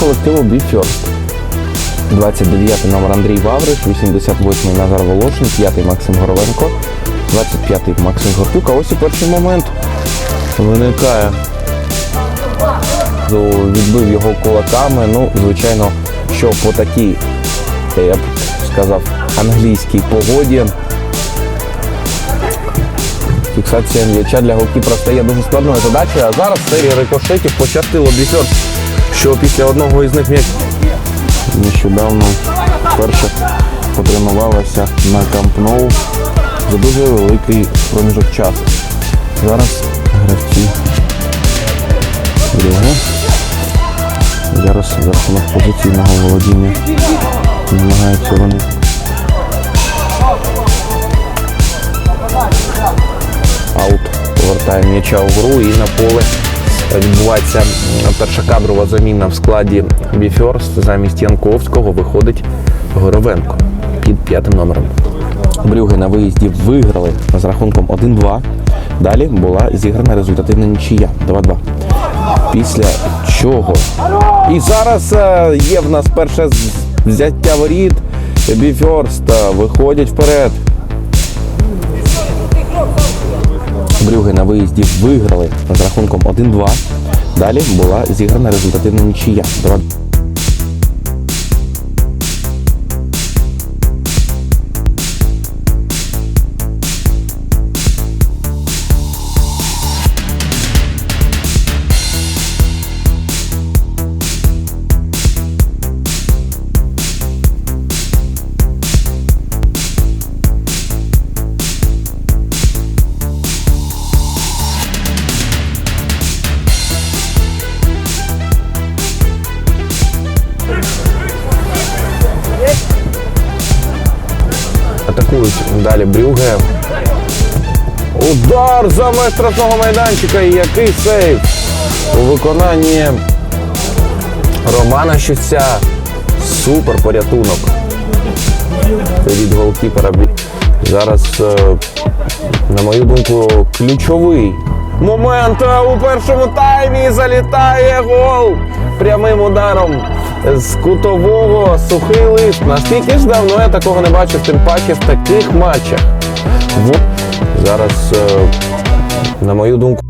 колективу Біфьорст. 29 номер Андрій Вавриш, 88 Назар Волошин, 5 Максим Горовенко, 25 Максим Гортюк. А ось і перший момент виникає. Відбив його кулаками. Ну, звичайно, що по такій, я б сказав, англійській погоді. Фіксація м'яча для голкіпера стає дуже складною задачею. А зараз серія рикошетів пощастило Біфьорст, що після одного із них м'яч нещодавно вперше потренувалася на Камп Ноу за дуже великий проміжок часу. Зараз гравці друге. Зараз за рахунок позиційного володіння намагаються вони. Аут повертає м'яча у гру і на поле відбувається перша кадрова заміна в складі Біфьорст. Замість Янковського виходить Горовенко під п'ятим номером. Брюги на виїзді виграли з рахунком 1-2. Далі була зіграна результативна нічия 2-2. Після чого. І зараз е, є в нас перше взяття воріт. Біфьорст е, виходять вперед. Брюги на виїзді виграли з рахунком 1-2. Далі була зіграна результативна нічия далі Брюге. Удар за меж майданчика. І який сейв у виконанні Романа Щуця. Супер порятунок. Від голкіпера. Зараз, е, на мою думку, ключовий момент е, у першому таймі залітає гол прямим ударом з кутового сухий лист. Наскільки ж давно я такого не бачив, тим паче в таких матчах. Зараз, е, на мою думку,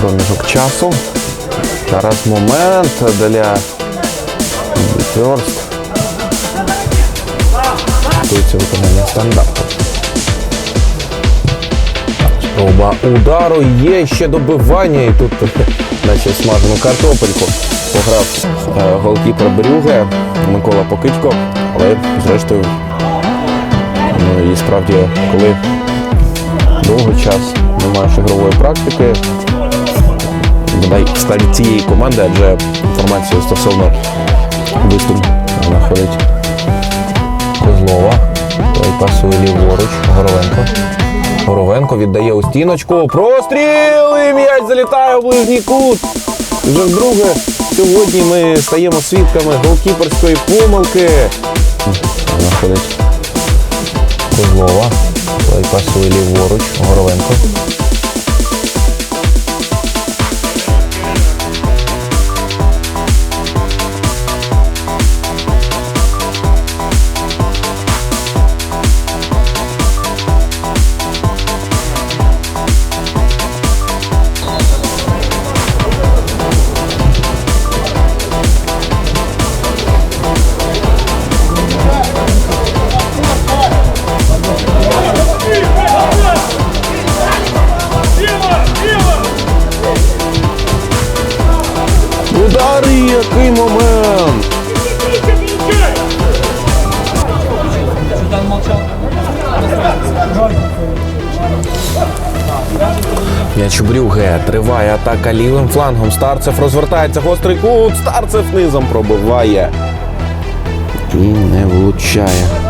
проміжок часу. Зараз момент для Ферст. Готується виконання стандарту. Спроба удару є ще добивання і тут наче смажену картопельку пограв е, голкіпер Брюге Микола Покидько, але зрештою Ну і справді, коли довгий час не маєш ігрової практики, бодай в складі цієї команди, адже інформацію стосовно виступ знаходить Козлова. Той пасує ліворуч, Горовенко. Горовенко віддає у стіночку. Простріл! І м'яч залітає у ближній кут. Вже вдруге сьогодні ми стаємо свідками голкіперської помилки. Знаходить Козлова. Той пасує ліворуч, Горовенко. Удари, який момент! М'яч. Триває атака лівим флангом. Старцев розвертається. Гострий кут. Старцев низом пробиває. І не влучає.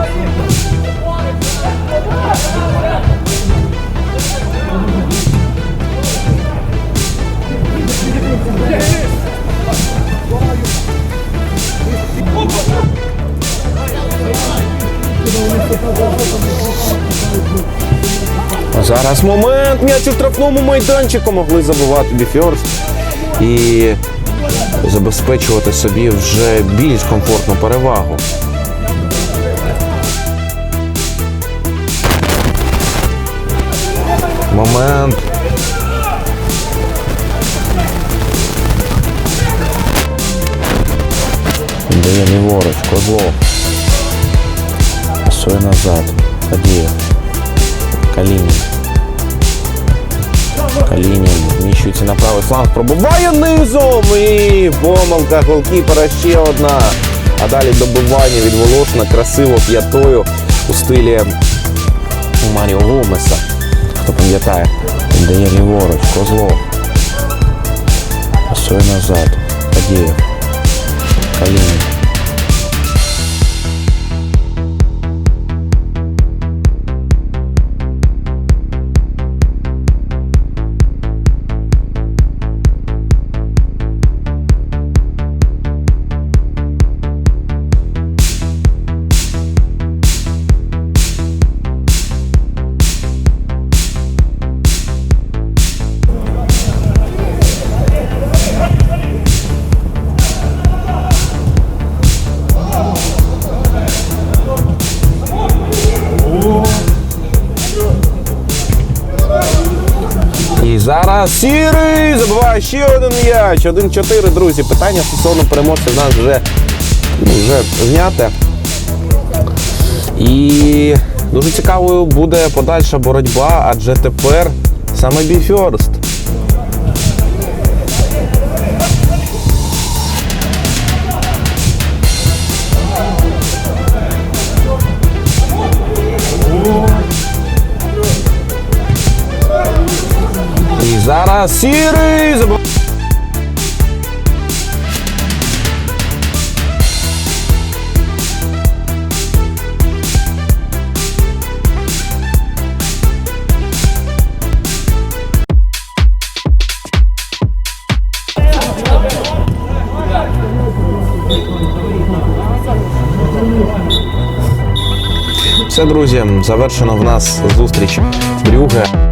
Зараз момент. М'яч у штрафному майданчику могли забивати Біфьорст і забезпечувати собі вже більш комфортну перевагу. Момент. Дає ліворуч, Козлов. Пасує назад. Фадієв. Калінін. Калінін вміщується на правий фланг, пробуває низом і помилка голкіпера ще одна. А далі добивання від Волошина красиво п'ятою у стилі Маріо Гомеса. Хто пам'ятає, він дає ліворуч, Козлов. Пасує назад. Фадієв. Калінін. Зараз сірий забуває ще один м'яч. 1-4, друзі. Питання стосовно переможця в нас вже, вже зняте. І дуже цікавою буде подальша боротьба, адже тепер саме Біфьорст. Зараз сірий забиває. Все, друзі, завершено в нас зустріч Брюге.